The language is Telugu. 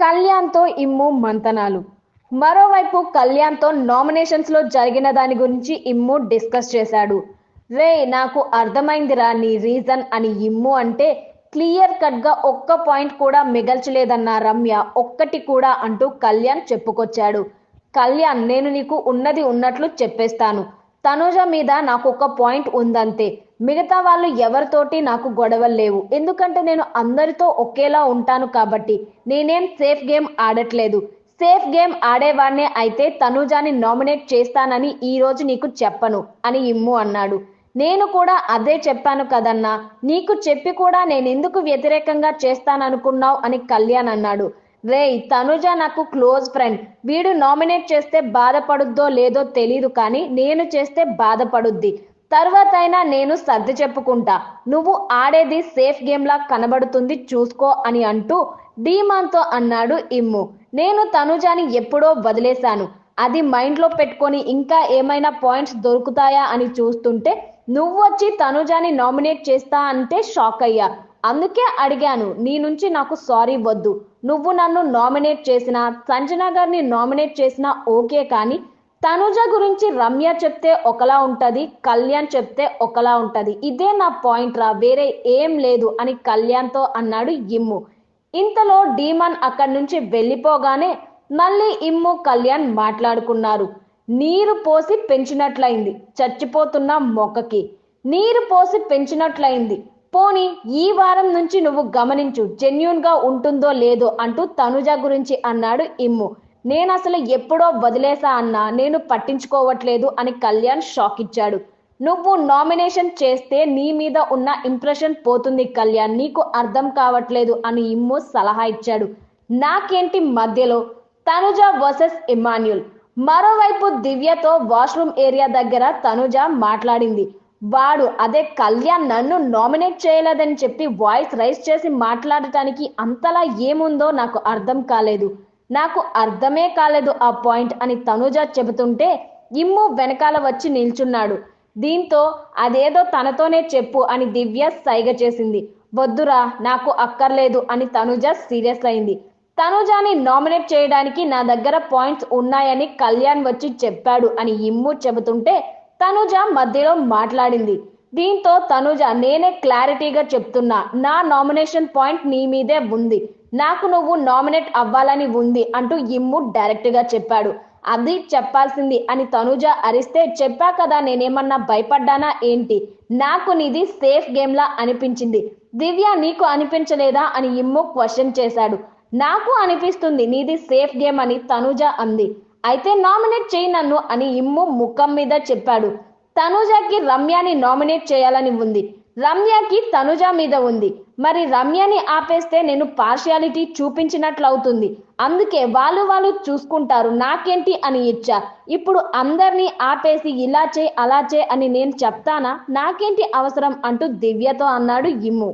కళ్యాణ్తో ఇమ్ము మంతనాలు. మరోవైపు కళ్యాణ్తో నామినేషన్స్లో జరిగిన దాని గురించి ఇమ్ము డిస్కస్ చేశాడు. రే నాకు అర్థమైందిరా నీ రీజన్ అని ఇమ్ము అంటే క్లియర్ కట్గా ఒక్క పాయింట్ కూడా మిగల్చలేదన్న రమ్య ఒక్కటి కూడా అంటూ కళ్యాణ్ చెప్పుకొచ్చాడు. కళ్యాణ్ నేను నీకు ఉన్నది ఉన్నట్లు చెప్పేస్తాను. తనుజ మీద నాకు ఒక పాయింట్ ఉందంతే. మిగతా వాళ్ళు ఎవరితోటి నాకు గొడవలు లేవు. ఎందుకంటే నేను అందరితో ఒకేలా ఉంటాను కాబట్టి. నేనేం సేఫ్ గేమ్ ఆడట్లేదు. సేఫ్ గేమ్ ఆడేవాడినే అయితే తనుజాని నామినేట్ చేస్తానని ఈ రోజు నీకు చెప్పను అని ఇమ్ము అన్నాడు. నేను కూడా అదే చెప్పాను కదన్నా. నీకు చెప్పి కూడా నేను ఎందుకు వ్యతిరేకంగా చేస్తాననుకున్నావు అని కళ్యాణ్ అన్నాడు. రేయ్ తనుజ నాకు క్లోజ్ ఫ్రెండ్. వీడు నామినేట్ చేస్తే బాధపడుద్దో లేదో తెలీదు కానీ నేను చేస్తే బాధపడుద్ది. తర్వాత అయినా నేను సర్ది చెప్పుకుంటా. నువ్వు ఆడేది సేఫ్ గేమ్ లా కనబడుతుంది చూసుకో అని అంటూ డీమాన్తో అన్నాడు ఇమ్ము. నేను తనుజాని ఎప్పుడో వదిలేశాను. అది మైండ్లో పెట్టుకొని ఇంకా ఏమైనా పాయింట్స్ దొరుకుతాయా అని చూస్తుంటే నువ్వు వచ్చి తనుజాని నామినేట్ చేస్తా అంటే షాక్ అయ్యా అందుకే అడిగాను నీ నుంచి నాకు సారీ వద్దు. నువ్వు నన్ను నామినేట్ చేసినా సంజన గారిని నామినేట్ చేసినా ఓకే కానీ తనుజ గురించి రమ్య చెప్తే ఒకలా ఉంటది కళ్యాణ్ చెప్తే ఒకలా ఉంటది. ఇదే నా పాయింట్ రా వేరే ఏం లేదు అని కళ్యాణ్తో అన్నాడు ఇమ్ము. ఇంతలో డీమన్ అక్కడి నుంచి వెళ్ళిపోగానే మళ్ళీ ఇమ్ము కళ్యాణ్ మాట్లాడుకున్నారు. నీరు పోసి పెంచినట్లయింది చచ్చిపోతున్న మొక్కకి. నీరు పోసి పెంచినట్లయింది. పోని ఈ వారం నుంచి నువ్వు గమనించు జెన్యున్గా ఉంటుందో లేదో అంటూ తనుజ గురించి అన్నాడు ఇమ్ము. నేను అసలు ఎప్పుడో వదిలేసా అన్నా నేను పట్టించుకోవట్లేదు అని కళ్యాణ్ షాక్ ఇచ్చాడు. నువ్వు నామినేషన్ చేస్తే నీ మీద ఉన్న ఇంప్రెషన్ పోతుంది కళ్యాణ్ నీకు అర్థం కావట్లేదు అని ఇమ్ము సలహా ఇచ్చాడు. నాకేంటి మధ్యలో? తనుజ వర్సెస్ ఇమాన్యుల్ మరోవైపు దివ్యతో వాష్రూమ్ ఏరియా దగ్గర తనుజ మాట్లాడింది. వాడు అదే కళ్యాణ్ నన్ను నామినేట్ చేయలేదని చెప్పి వాయిస్ రైస్ చేసి మాట్లాడటానికి అంతలా ఏముందో నాకు అర్థం కాలేదు. నాకు అర్థమే కాలేదు ఆ పాయింట్ అని తనుజ చెబుతుంటే ఇమ్ము వెనకాల వచ్చి నిల్చున్నాడు. దీంతో అదేదో తనతోనే చెప్పు అని దివ్య సైగ చేసింది. వద్దురా నాకు అక్కర్లేదు అని తనుజ సీరియస్ అయింది. తనుజాని నామినేట్ చేయడానికి నా దగ్గర పాయింట్స్ ఉన్నాయని కళ్యాణ్ వచ్చి చెప్పాడు అని ఇమ్ము చెబుతుంటే తనుజ మధ్యలో మాట్లాడింది. దీంతో తనుజ నేనే క్లారిటీగా చెప్తున్నా. నా నామినేషన్ పాయింట్ నీ మీదే ఉంది. నాకు నువ్వు నామినేట్ అవ్వాలని ఉంది అంటూ ఇమ్ము డైరెక్ట్గా చెప్పాడు. అది చెప్పాల్సింది అని తనుజ అరిస్తే చెప్పా కదా నేనేమన్నా భయపడ్డానా ఏంటి? నాకు నీది సేఫ్ గేమ్లా అనిపించింది. దివ్య నీకు అనిపించలేదా అని ఇమ్ము క్వశ్చన్ చేశాడు. నాకు అనిపిస్తుంది నీది సేఫ్ గేమ్ అని తనుజ అంది. అయితే నామినేట్ చేయి నన్ను అని ఇమ్ము ముఖం మీద చెప్పాడు. తనుజకి రమ్యని నామినేట్ చేయాలని ఉంది. రమ్యకి తనుజ మీద ఉంది. మరి రమ్యని ఆపేస్తే నేను పార్షియాలిటీ చూపించినట్లు అవుతుంది అందుకే వాళ్ళు వాళ్ళు చూసుకుంటారు నాకేంటి అని ఇచ్చా. ఇప్పుడు అందరినీ ఆపేసి ఇలా చే అలా చే అని నేను చెప్తానా? నాకేంటి అవసరం అంటూ దివ్యతో అన్నాడు ఇమ్ము.